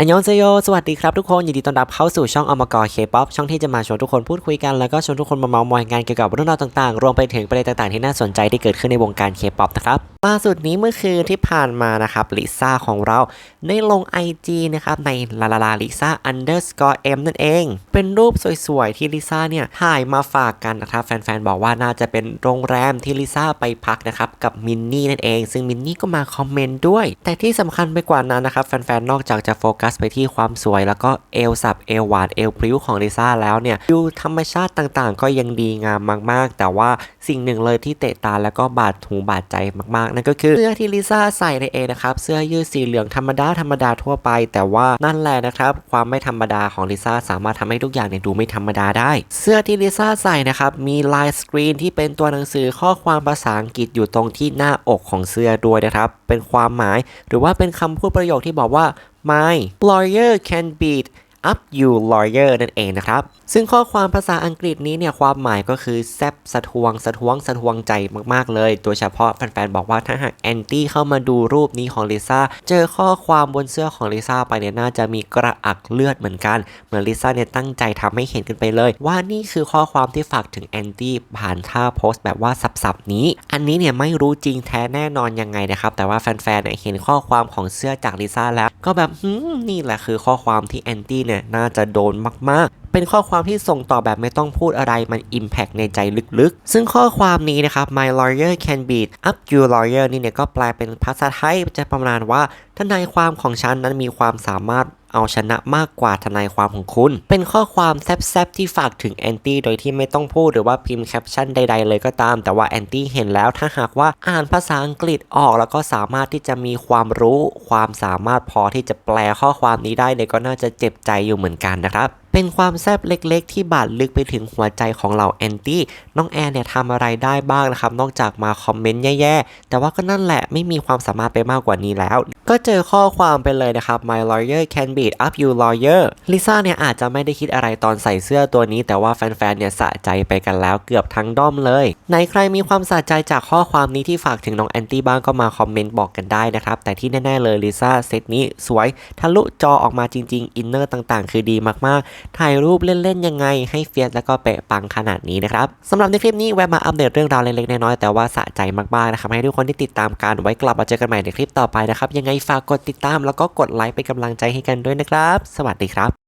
อันยองเซโย สวัสดีครับทุกคน ยินดีต้อนรับเข้าสู่ช่องอมกรเคป๊อปช่องที่จะมาชวนทุกคนพูดคุยกัน แล้วก็ชวนทุกคนมาเมาท์มอยงานเกี่ยวกับเรื่องราวต่างๆ รวมไปถึงประเด็นต่างๆ ที่น่าสนใจที่เกิดขึ้นในวงการเคป๊อปนะครับล่าสุดนี้เมื่อคืนที่ผ่านมานะครับลิซ่าของเราได้ลง IG นะครับในลาลาลาลิซ่า underscore m นั่นเอง เป็นรูปสวยๆ ที่ลิซ่าเนี่ยถ่ายมาฝากกันนะครับ แฟนๆ บอกว่าน่าจะเป็นโรงแรมที่ลิซ่าไปพักนะครับ กับมินนี่นั่นเอง ซึ่งมินนี่ก็มาคอมเมนต์ด้วย แต่ที่สำคัญไปกว่านั้นนะครับ แฟนๆ นอกจากจะโฟกัสไปที่ความสวย แล้วก็เอวสับเอวหวานเอวพริ้วของลิซ่าแล้วเนี่ยดูธรรมชาติต่างๆ ก็ยังดีงามมากๆ แต่ว่าสิ่งหนึ่งเลยที่เตะตาแล้วก็บาดหูบาดใจมากๆนั่นก็คือเสื้อที่ลิซ่าใส่ในเอนะครับเสื้อยืดสีเหลืองธรรมดาธรรมดาทั่วไป แต่ว่านั่นแหละนะครับความไม่ธรรมดาของลิซ่าสามารถทำให้ทุกอย่างเนี่ยดูไม่ธรรมดาได้ เสื้อที่ลิซ่าใส่นะครับมีลายสกรีนที่เป็นตัวหนังสือข้อความภาษาอังกฤษอยู่ตรงที่หน้าอกของเสื้อด้วยนะครับเป็นความหมาย หรือว่าเป็นคำพูดประโยคที่บอกว่า my lawyer can beat up you lawyer นั่นเองนะครับ ซึ่งข้อความภาษาอังกฤษนี้เนี่ยความหมายก็คือแซบสะทวงสะทวงสะทวงใจมากๆเลย โดยเฉพาะแฟนๆ บอกว่าถ้าหากแอนตี้เข้ามาดูรูปนี้ของลิซ่า เจอข้อความบนเสื้อของลิซ่าไปเนี่ยน่าจะมีกระอักเลือดเหมือนกัน เหมือนลิซ่าเนี่ยตั้งใจทำให้เห็นกันไปเลย ว่านี่คือข้อความที่ฝากถึงแอนตี้ผ่านท่าโพสต์แบบว่าสับๆนี้ อันนี้เนี่ยไม่รู้จริงแท้แน่นอนยังไงนะครับแต่ว่าแฟนๆเนี่ยเห็นข้อความของเสื้อจากลิซ่าแล้ว ก็แบบนี่แหละคือข้อความที่แอนตี้เนี่ยน่าจะโดนมาก เป็นข้อความที่ส่งต่อแบบไม่ต้องพูดอะไรมัน Impact ในใจลึกๆ ซึ่งข้อความนี้นะครับ my lawyer can beat up your lawyer นี่เนี่ยก็แปลเป็นภาษาไทยจะประมาณว่าทนายความของฉันนั้นมีความสามารถเอาชนะมากกว่าทนายความของคุณ เป็นข้อความแซบๆที่ฝากถึงแอนตี้โดยที่ไม่ต้องพูดหรือว่าพิมพ์แคปชั่นใดๆเลยก็ตาม แต่ว่าแอนตี้เห็นแล้วถ้าหากว่าอ่านภาษาอังกฤษออก แล้วก็สามารถที่จะมีความรู้ ความสามารถพอที่จะแปลข้อความนี้ได้เนี่ยก็น่าจะเจ็บใจอยู่เหมือนกันนะครับเป็นความแซบเล็กๆ ที่บาดลึกไปถึงหัวใจของเหล่าแอนตี้น้องแอนเนี่ยทำอะไรได้บ้างนะครับ นอกจากมาคอมเมนต์แย่ๆ แต่ว่าก็นั่นแหละไม่มีความสามารถไปมากกว่านี้แล้ว ก็เจอข้อความไปเลยนะครับ my lawyer can beat up you lawyer ลิซ่าเนี่ยอาจจะไม่ได้คิดอะไรตอนใส่เสื้อตัวนี้แต่ว่าแฟนๆ เนี่ยสะใจไปกันแล้วเกือบทั้งด้อมเลย ไหนใครมีความสะใจจากข้อความนี้ที่ฝากถึงน้องแอนตี้บ้างก็มาคอมเมนต์บอกกันได้นะครับ แต่ที่แน่ๆเลยลิซ่าเซตนี้สวย ทะลุจอออกมาจริงๆ อินเนอร์ต่างๆ คือดีมากๆ ถ่ายรูปเล่นๆ ยังไง ให้เฟียสแล้วก็เป๊ะปังขนาดนี้นะครับสำหรับในคลิปนี้แวะมาอัปเดตเรื่องราวเล็กๆน้อยๆแต่ว่าสะใจมากๆนะครับให้ทุกคนที่ติดตามกันไว้กลับมาเจอกันใหม่ในคลิปต่อไปนะครับยังไงฝากกดติดตามแล้วก็กดไลค์เป็นกำลังใจให้กันด้วยนะครับ สวัสดีครับ